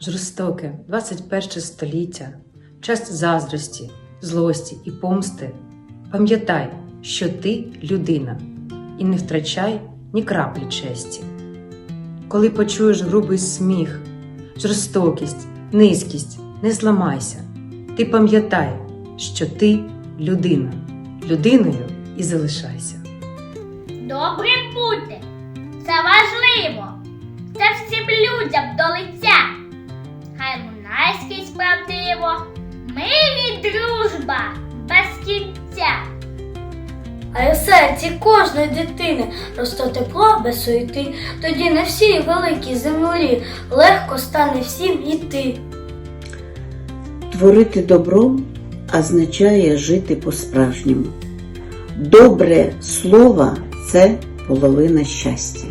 жорстоке 21 століття, час заздрості, злості і помсти, пам'ятай, що ти людина, і не втрачай ні краплі честі. Коли почуєш грубий сміх, жорстокість, низькість, не зламайся. Ти пам'ятай, що ти людина, людиною і залишайся. Добрим бути. Це важливо. Це всім людям до лиця. Дружба без кінця. А у серці кожної дитини росте тепло без суєти, тоді на всій великій землі легко стане всім іти. Творити добро означає жити по-справжньому. Добре слово це половина щастя.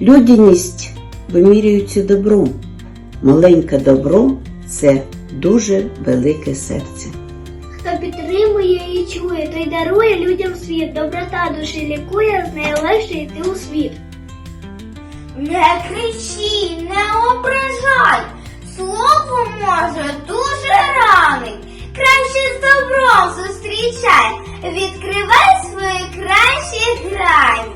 Людяність вимірюється добром. Маленьке добро це дуже велике серце. І чує, той дарує людям світ. Доброта душі лікує, з нею легше йти у світ. Не кричи, не ображай. Слово може дуже ранить. Краще з добром зустрічай. Відкривай свої кращі грані.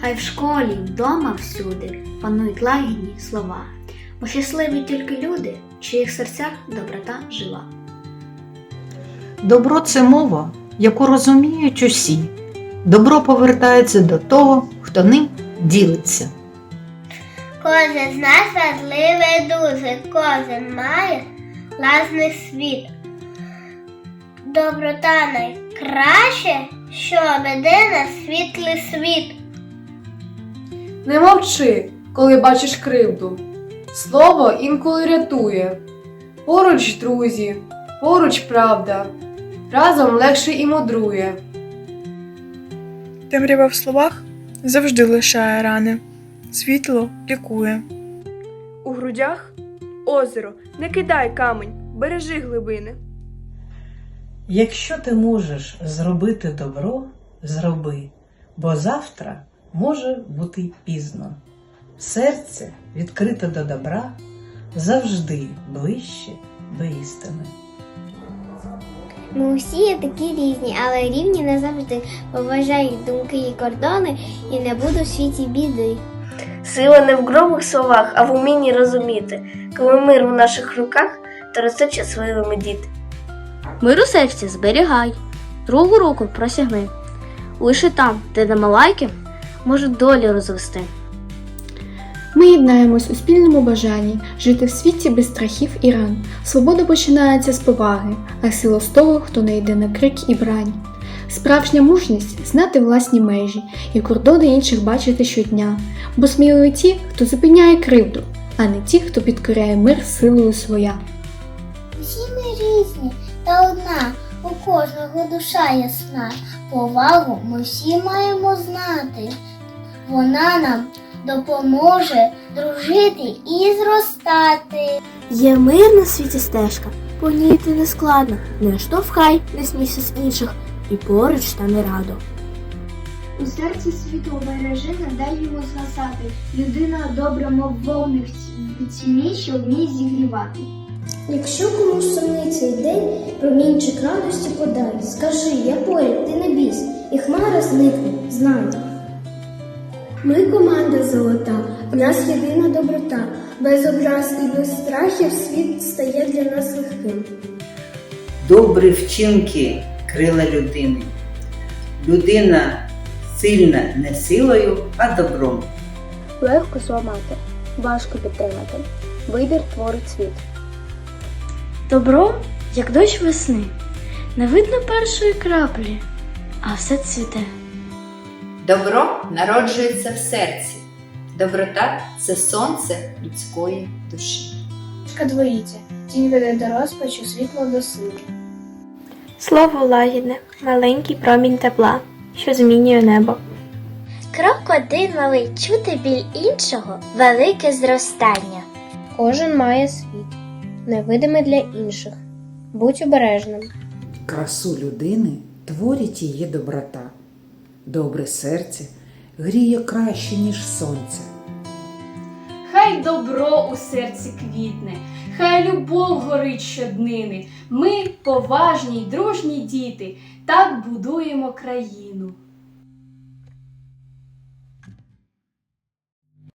Хай в школі, вдома всюди панують лагідні слова, бо щасливі тільки люди, в чиїх серцях доброта жива. Добро це мова, яку розуміють усі. Добро повертається до того, хто ним ділиться. Кожен з нас важливий дуже, кожен має власний світ. Доброта найкраще, що веде на світлий світ. Не мовчи, коли бачиш кривду. Слово інколи рятує. Поруч друзі, поруч правда. Разом легше і мудрує. Темрява в словах завжди лишає рани, світло лікує. У грудях озеро, не кидай камінь, бережи глибини. Якщо ти можеш зробити добро, зроби, бо завтра може бути пізно. Серце, відкрите до добра, завжди ближче до істини. Ми усі є такі різні, але рівні не завжди. Поважають думки і кордони, і не буде в світі біди. Сила не в грубих словах, а в умінні розуміти. Коли мир в наших руках, то ростуть щасливими діти. Мир у серці зберігай, другу руку просягни. Лише там, де немалайки, можуть долі розвести. Ми єднаємось у спільному бажанні жити в світі без страхів і ран. Свобода починається з поваги, а сила з того, хто не йде на крик і брань. Справжня мужність знати власні межі і кордони інших бачити щодня, бо сміливі ті, хто зупиняє кривду, а не ті, хто підкоряє мир силою своя. Всі ми різні, та одна, у кожного душа ясна. Повагу ми всі маємо знати. Вона нам допоможе дружити і зростати. Є мир на світі стежка, по ній йти не складно, не штовхай, не смійся з інших, і поруч стане радо. У серці світло бережи, не дай йому згасати. Людина добра, мов вогник в тіні, що вміє зігрівати. Якщо комусь сумний цей день, промінчик радості подай. Скажи, я поряд, ти не бійся, і хмара зникне, знай. Ми команда золота, в нас єдина доброта. Без образ і без страхів світ стає для нас легким. Добрі вчинки крила людини. Людина сильна не силою, а добром. Легко зламати, важко підтримати. Вибір творить світ. Добро, як дощ весни, не видно першої краплі, а все цвіте. Добро народжується в серці. Доброта це сонце людської душі. двоїться, тінь веде до розпачу, світло до сили. Слово лагідне, маленький промінь тепла, що змінює небо. Крок один малий чути біль іншого велике зростання. Кожен має світ, невидимий для інших. Будь обережним. Красу людини творить її доброта. Добре серце гріє краще, ніж сонце. Хай добро у серці квітне, хай любов горить щоднини. Ми поважні й дружні діти, так будуємо країну.